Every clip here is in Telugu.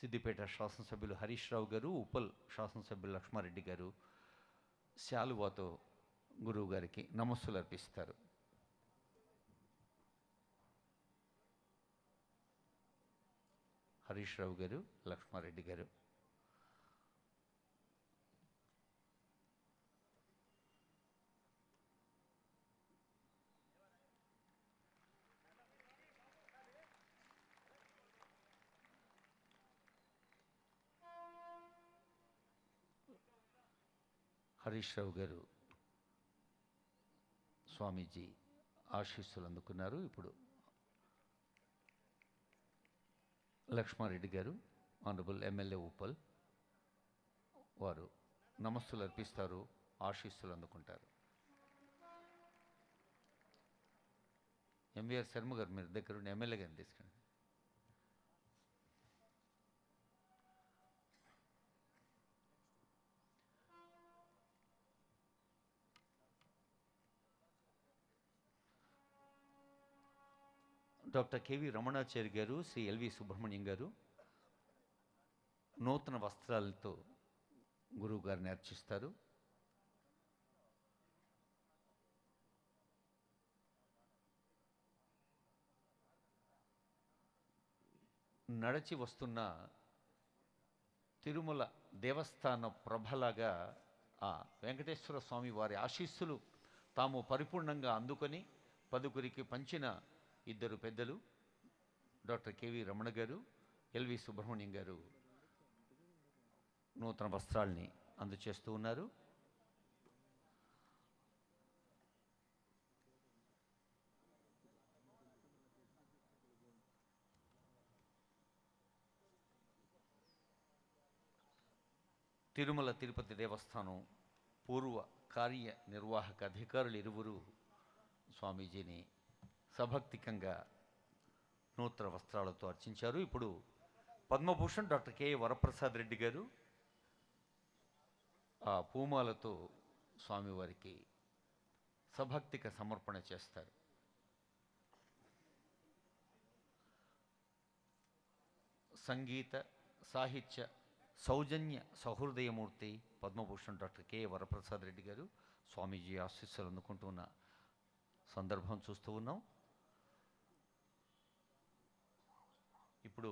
సిద్దిపేట శాసనసభ్యులు హరీష్ రావు గారు ఉప్పల్ శాసనసభ్యులు లక్ష్మారెడ్డి గారు శాలువాతో గురువు గారికి నమస్సులు అర్పిస్తారు. హరీష్ రావు గారు లక్ష్మారెడ్డి గారు. హరీష్ రావు గారు స్వామీజీ ఆశీస్సులు అందుకున్నారు. ఇప్పుడు లక్ష్మారెడ్డి గారు ఆనరబుల్ ఎమ్మెల్యే ఉప్పల్ వారు నమస్సులు అర్పిస్తారు ఆశీస్సులు అందుకుంటారు. ఎంవీఆర్ శర్మ గారు మీరు దగ్గర ఉండి ఎమ్మెల్యే గారిని తీసుకురండి డాక్టర్ కెవి రమణాచారి గారు శ్రీ ఎల్వి సుబ్రహ్మణ్యం గారు నూతన వస్త్రాలతో గురువు గారిని అర్చిస్తారు. నడచి వస్తున్న తిరుమల దేవస్థాన ప్రభలాగా ఆ వెంకటేశ్వర స్వామి వారి ఆశీస్సులు తాము పరిపూర్ణంగా అందుకొని పదుగురికి పంచిన ఇద్దరు పెద్దలు డాక్టర్ కెవి రమణ గారు ఎల్వి సుబ్రహ్మణ్యం గారు నూతన వస్త్రాల్ని అందచేస్తూ ఉన్నారు. తిరుమల తిరుపతి దేవస్థానం పూర్వ కార్య నిర్వాహక అధికారులు ఇరువురు స్వామీజీని సభక్తికంగా నూతన వస్త్రాలతో అర్చించారు. ఇప్పుడు పద్మభూషణ్ డాక్టర్ కె వరప్రసాద్ రెడ్డి గారు ఆ పూమాలతో స్వామివారికి సభక్తిక సమర్పణ చేస్తారు. సంగీత సాహిత్య సౌజన్య సహృదయమూర్తి పద్మభూషణ్ డాక్టర్ కె వరప్రసాద్ రెడ్డి గారు స్వామీజీ ఆశీస్సులు అందుకుంటున్న సందర్భం చూస్తూ ఉన్నాం. ఇప్పుడు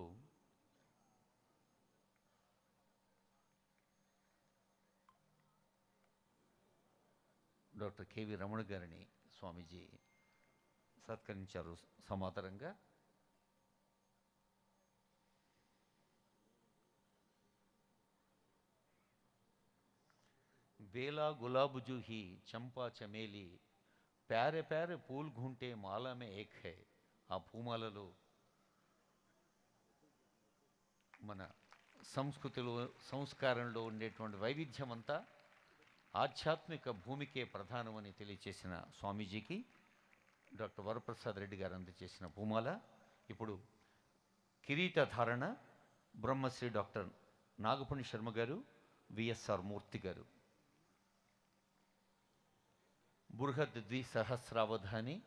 డాక్టర్ కెవి రమణ గారిని స్వామీజీ సత్కరించారు సమాంతరంగా. బేలా గులాబు జూహి చంపా చమేలి ప్యారె ప్యారె పూల్ ఘుంటే మాలమే ఏక్ హై ఆ పూమాలలో మన సంస్కృతిలో సంస్కారంలో ఉండేటువంటి వైవిధ్యం అంతా ఆధ్యాత్మిక భూమికే ప్రధానమని తెలియచేసిన స్వామీజీకి డాక్టర్ వరప్రసాద్ రెడ్డి గారు అందజేసిన భూమాల. ఇప్పుడు కిరీటధారణ బ్రహ్మశ్రీ డాక్టర్ నాగపణి శర్మ గారు విఎస్ఆర్ మూర్తి గారు. బృహద్ ద్విసహస్రావధాని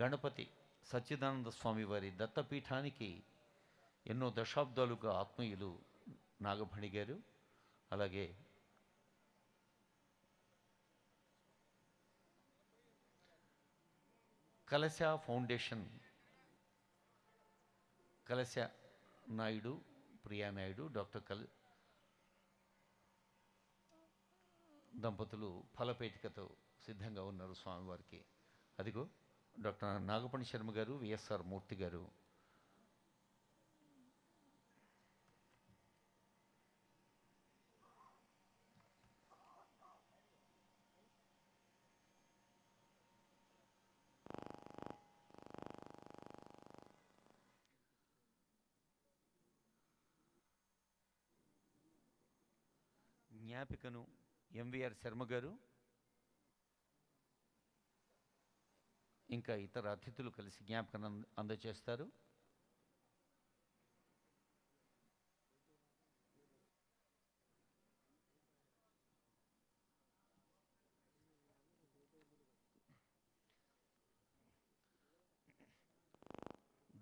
గణపతి సచ్చిదానంద స్వామి వారి దత్తపీఠానికి ఎన్నో దశాబ్దాలుగా ఆత్మీయులు నాగభణి గారు అలాగే కలశ ఫౌండేషన్ కలశ నాయుడు ప్రియా నాయుడు డాక్టర్ కల్ దంపతులు ఫలపేటికతో సిద్ధంగా ఉన్నారు స్వామివారికి. అదిగో డాక్టర్ నాగపణి శర్మ గారు విఎస్ఆర్ మూర్తి గారు జ్ఞాపికను ఎంవిఆర్ శర్మ గారు ఇంకా ఇతర అతిథులు కలిసి జ్ఞాపకం అందజేస్తారు.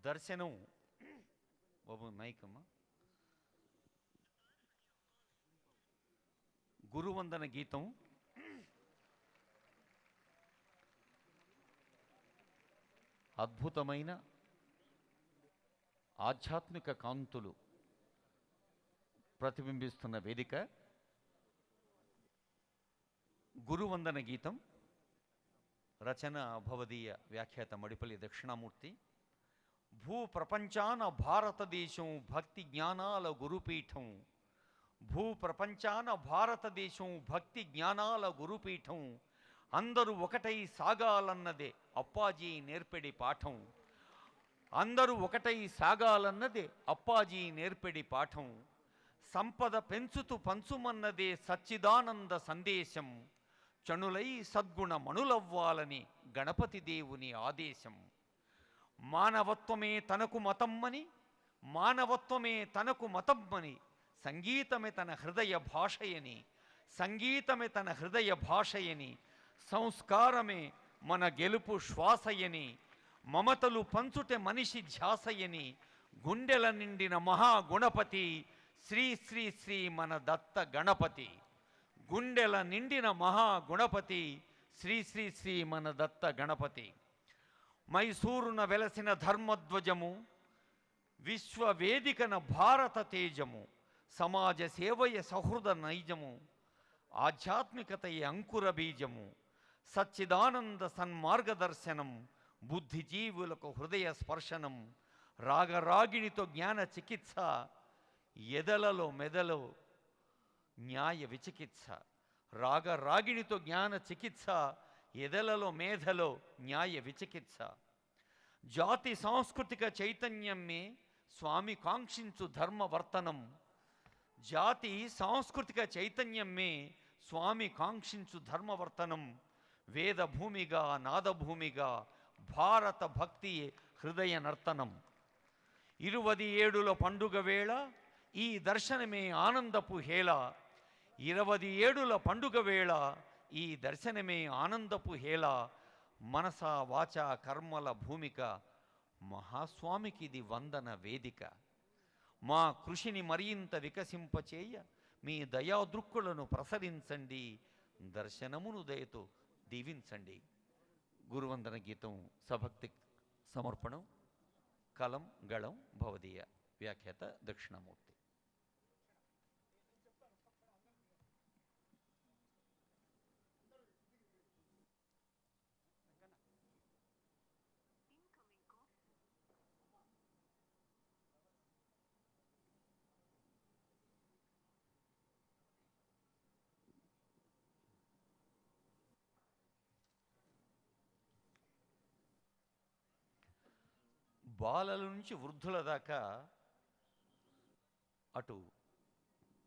దర్శనం బాబు మైక్ గురువందన గీతం. అద్భుతమైన ఆధ్యాత్మిక కాంతులు ప్రతిబింబిస్తున్న వేదిక. గురువందన గీతం. రచన భవదీయ వ్యాఖ్యాత మడిపల్లి దక్షిణామూర్తి. భూ ప్రపంచాన భారతదేశం భక్తి జ్ఞానాల గురుపీఠం. భూ ప్రపంచాన భారతదేశం భక్తి జ్ఞానాల గురుపీఠం. అందరూ ఒకటై సాగాలన్నదే అప్పాజీ నేర్పెడి పాఠం. అందరూ ఒకటై సాగాలన్నదే అప్పాజీ నేర్పెడి పాఠం. సంపద పెంచుతూ పంచుమన్నదే సచ్చిదానంద సందేశం. చణులై సద్గుణ మణులవ్వాలని గణపతి దేవుని ఆదేశం. మానవత్వమే తనకు మతమ్మని మానవత్వమే తనకు మతమ్మని సంగీతమే తన హృదయ భాషయని సంగీతమే తన హృదయ భాషయని సంస్కారమే మన గెలుపు శ్వాసయని మమతలు పంచుటే మనిషి ధ్యాసయని గుండెల నిండిన మహాగుణపతి శ్రీ శ్రీ శ్రీ మన దత్త గణపతి. గుండెల నిండిన మహాగుణపతి శ్రీ శ్రీ శ్రీ మన దత్త గణపతి. మైసూరున వెలసిన ధర్మధ్వజము విశ్వవేదికన భారత తేజము. సమాజ సేవయ సహృద నైజము ఆధ్యాత్మికతయ అంకుర బీజము సచ్చిదానంద సన్మార్గదర్శనం బుద్ధిజీవులకు హృదయ స్పర్శనం రాగరాగిణితో జ్ఞాన చికిత్స ఎదలలో మెదలో న్యాయ విచికిత్స రాగరాగిణితో జ్ఞాన చికిత్స ఎదలలో మేధలో న్యాయ విచికిత్స. జాతి సాంస్కృతిక చైతన్యమే స్వామి కాంక్షించు ధర్మవర్తనం. జాతి సాంస్కృతిక చైతన్యమే స్వామి కాంక్షించు ధర్మవర్తనం. వేద భూమిగా నాదభూమిగా భారత భక్తి హృదయ నర్తనం. ఇరువది ఏడుల పండుగ వేళ ఈ దర్శనమే ఆనందపు హేళ. ఇరవది ఏడుల పండుగ వేళ ఈ దర్శనమే ఆనందపు హేళ. మనస వాచ కర్మల భూమిక మహాస్వామికిది వందన వేదిక. మా కృషిని మరింత వికసింపచేయ మీ దయాదృక్కులను ప్రసరించండి దర్శనమును దయతో దీవించండి. గురువందన గీతం సభక్తి సమర్పణం కలం గళం భవదీయ వ్యాఖ్యాత దక్షిణామూర్తి. బాలల నుంచి వృద్ధుల దాకా అటు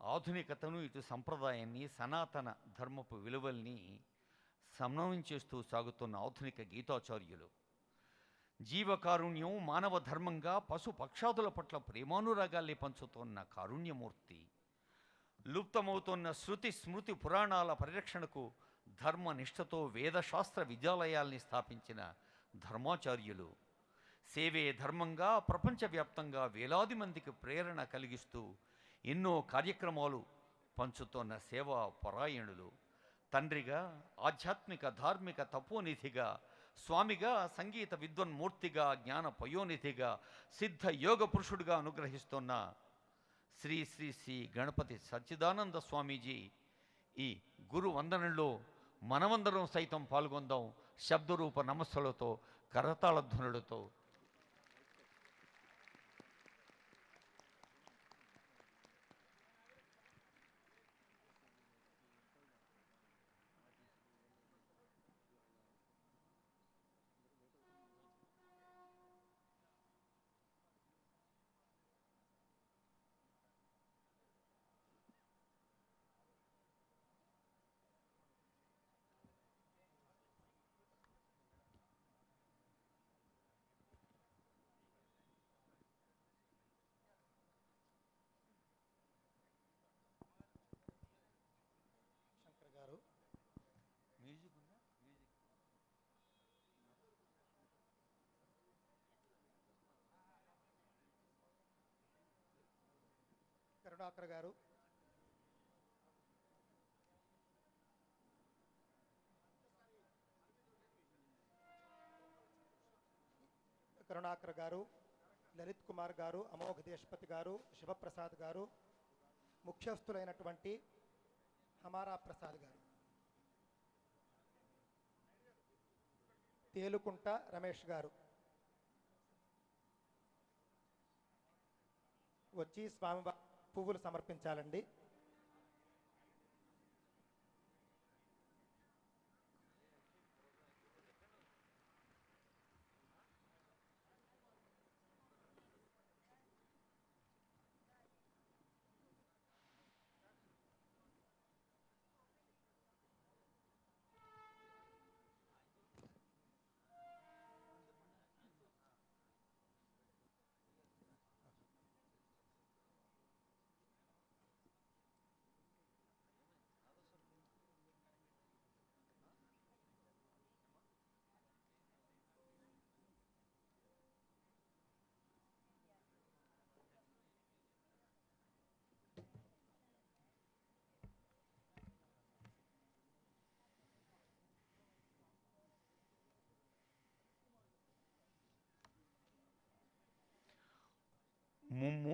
ఆధునికతను ఇటు సంప్రదాయాన్ని సనాతన ధర్మపు విలువల్ని సమన్వయం చేస్తూ సాగుతున్న ఆధునిక గీతాచార్యులు. జీవకారుణ్యం మానవ ధర్మంగా పశు పక్షాదుల పట్ల ప్రేమానురాగాల్ని పంచుతున్న కారుణ్యమూర్తి లుప్తమవుతున్న శృతి స్మృతి పురాణాల పరిరక్షణకు ధర్మ నిష్ఠతో వేదశాస్త్ర విద్యాలయాల్ని స్థాపించిన ధర్మాచార్యులు. సేవే ధర్మంగా ప్రపంచవ్యాప్తంగా వేలాది మందికి ప్రేరణ కలిగిస్తూ ఎన్నో కార్యక్రమాలు పంచుతోన్న సేవా పరాయణులు. తండ్రిగా ఆధ్యాత్మిక ధార్మిక తపోనిధిగా స్వామిగా సంగీత విద్వన్మూర్తిగా జ్ఞాన పయోనిధిగా సిద్ధ యోగ పురుషుడిగా అనుగ్రహిస్తున్న శ్రీ శ్రీ శ్రీ గణపతి సచ్చిదానంద స్వామీజీ ఈ గురు వందనంలో మనమందరం సైతం పాల్గొందాం. శబ్దరూప నమస్సులతో కరతాళ ధ్వనులతో డాక్టర్ గారు. కరుణాకర్ గారు లలిత్ కుమార్ గారు అమోఘ దేశపతి గారు శివప్రసాద్ గారు ముఖ్యస్థులైనటువంటి హమారా ప్రసాద్ గారు. తేలుకుంట రమేష్ గారు. వచ్చి స్వామివారి పువ్వులు సమర్పించాలండి.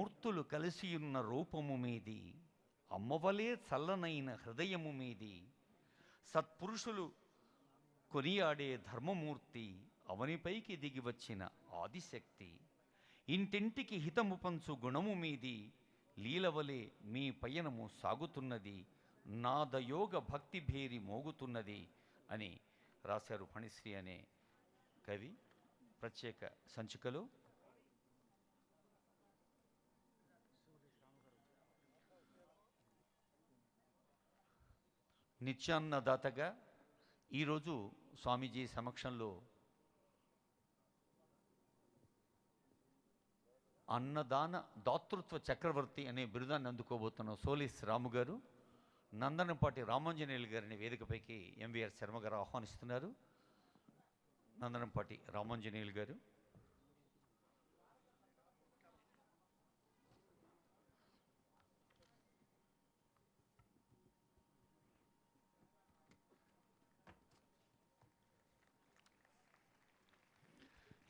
ముమ్మూర్తులు కలిసియున్న రూపము మీది అమ్మవలే చల్లనైన హృదయము మీది. సత్పురుషులు కొనియాడే ధర్మమూర్తి అవనిపైకి దిగి వచ్చిన ఆదిశక్తి. ఇంటింటికి హితము పంచు గుణము మీది లీలవలే మీ పయనము సాగుతున్నది నాదయోగ భక్తి భేరి మోగుతున్నది అని రాశారు ఫణిశ్రీ అనే కవి. ప్రత్యేక సంచికలో నిత్యాన్నదాతగా ఈరోజు స్వామీజీ సమక్షంలో అన్నదాన దాతృత్వ చక్రవర్తి అనే బిరుదాన్ని అందుకోబోతున్న సోలిస్ రాము గారు నందనపాటి రామాంజనేయులు గారిని వేదికపైకి ఎంవీఆర్ శర్మ గారు ఆహ్వానిస్తున్నారు. నందనంపాటి రామాంజనేయులు గారు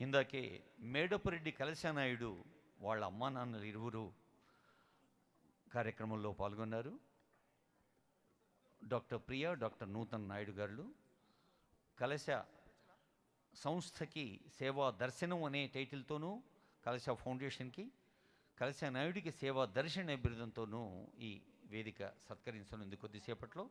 ఇందాకే మేడపరెడ్డి కలశానాయుడు వాళ్ళ అమ్మా నాన్నలు ఇరువురు కార్యక్రమంలో పాల్గొన్నారు. డాక్టర్ ప్రియా డాక్టర్ నూతన్ నాయుడు గారు కలశ సంస్థకి సేవా దర్శనం అనే టైటిల్తోనూ కలశ ఫౌండేషన్కి కలశ నాయుడికి సేవా దర్శన బిరుదంతోనూ ఈ వేదిక సత్కరించనుంది కొద్దిసేపట్లో.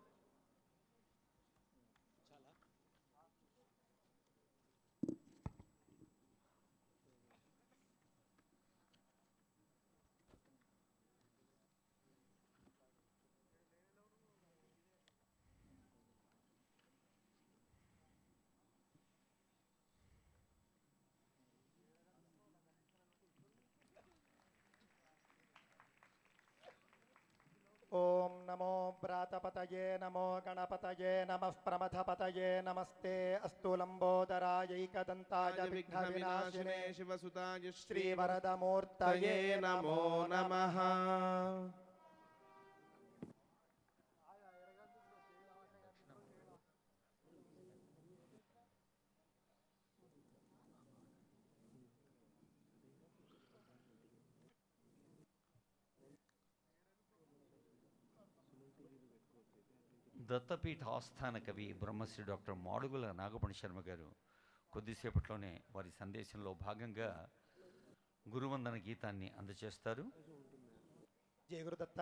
नमो व्रातपतये नमो गणपतये नमः प्रमथपतये नमस्ते अस्तु लम्बोदरायैकदन्ताय विघ्नविनाशिने शिवसुताय श्रीवरदमूर्तये नमो नमः దత్తపీఠ ఆస్థాన కవి బ్రహ్మశ్రీ డాక్టర్ మాడుగుల నాగపణి శర్మ గారు కొద్దిసేపట్లోనే వారి సందేశంలో భాగంగా గురువందన గీతాన్ని అందజేస్తారు జయ గురుదత్త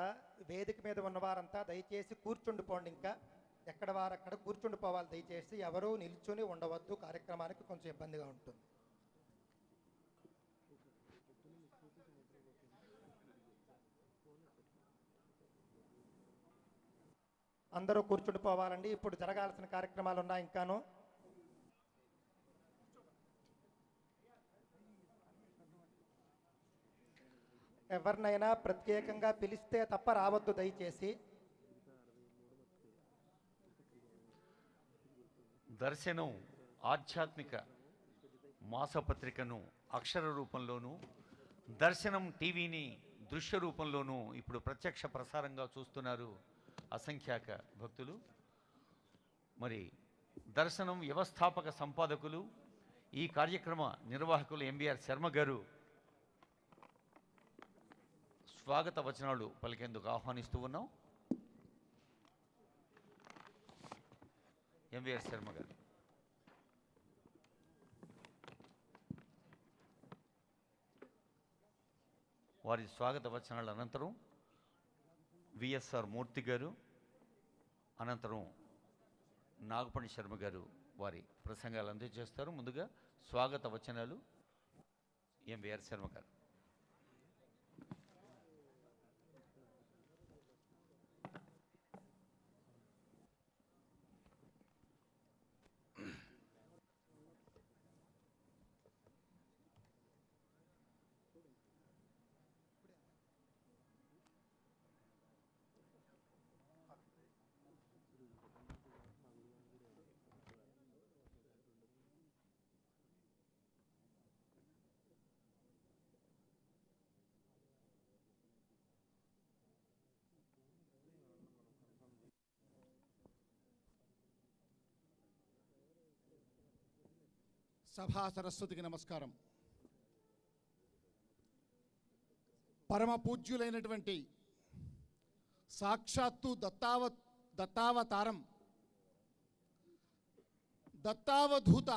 వేదిక మీద ఉన్నవారంతా దయచేసి కూర్చుండిపోండి ఇంకా. ఎక్కడ వారు అక్కడ కూర్చుండిపోవాలి దయచేసి ఎవరూ నిల్చుని ఉండవద్దు కార్యక్రమానికి కొంచెం ఇబ్బందిగా ఉంటుంది. అందరూ కూర్చుండిపోవాలండి. ఇప్పుడు జరగాల్సిన కార్యక్రమాలు ఉన్నాయి ఇంకాను. ఎవరినైనా ప్రత్యేకంగా పిలిస్తే తప్ప రావద్దు దయచేసి. దర్శనం ఆధ్యాత్మిక మాసపత్రికను అక్షర రూపంలోనూ దర్శనం టీవీని దృశ్య రూపంలోనూ ఇప్పుడు ప్రత్యక్ష ప్రసారంగా చూస్తున్నారు అసంఖ్యాక భక్తులు మరి దర్శనం వ్యవస్థాపక సంపాదకులు ఈ కార్యక్రమ నిర్వాహకులు ఎంబీఆర్ శర్మ గారు స్వాగత వచనాలు పలికేందుకు ఆహ్వానిస్తూ ఉన్నాం. ఎంవీఆర్ శర్మ గారు. వారి స్వాగత వచనాల అనంతరం విఎస్ఆర్ మూర్తి గారు అనంతరం నాగపణి శర్మ గారు వారి ప్రసంగాలు అందజేస్తారు. ముందుగా స్వాగత వచనాలు. ఎంవీఆర్ శర్మ గారు. సభా సరస్వతికి నమస్కారం. పరమ పూజ్యులైనటువంటి సాక్షాత్తు దత్తావ దత్తావతారం దత్తావధూత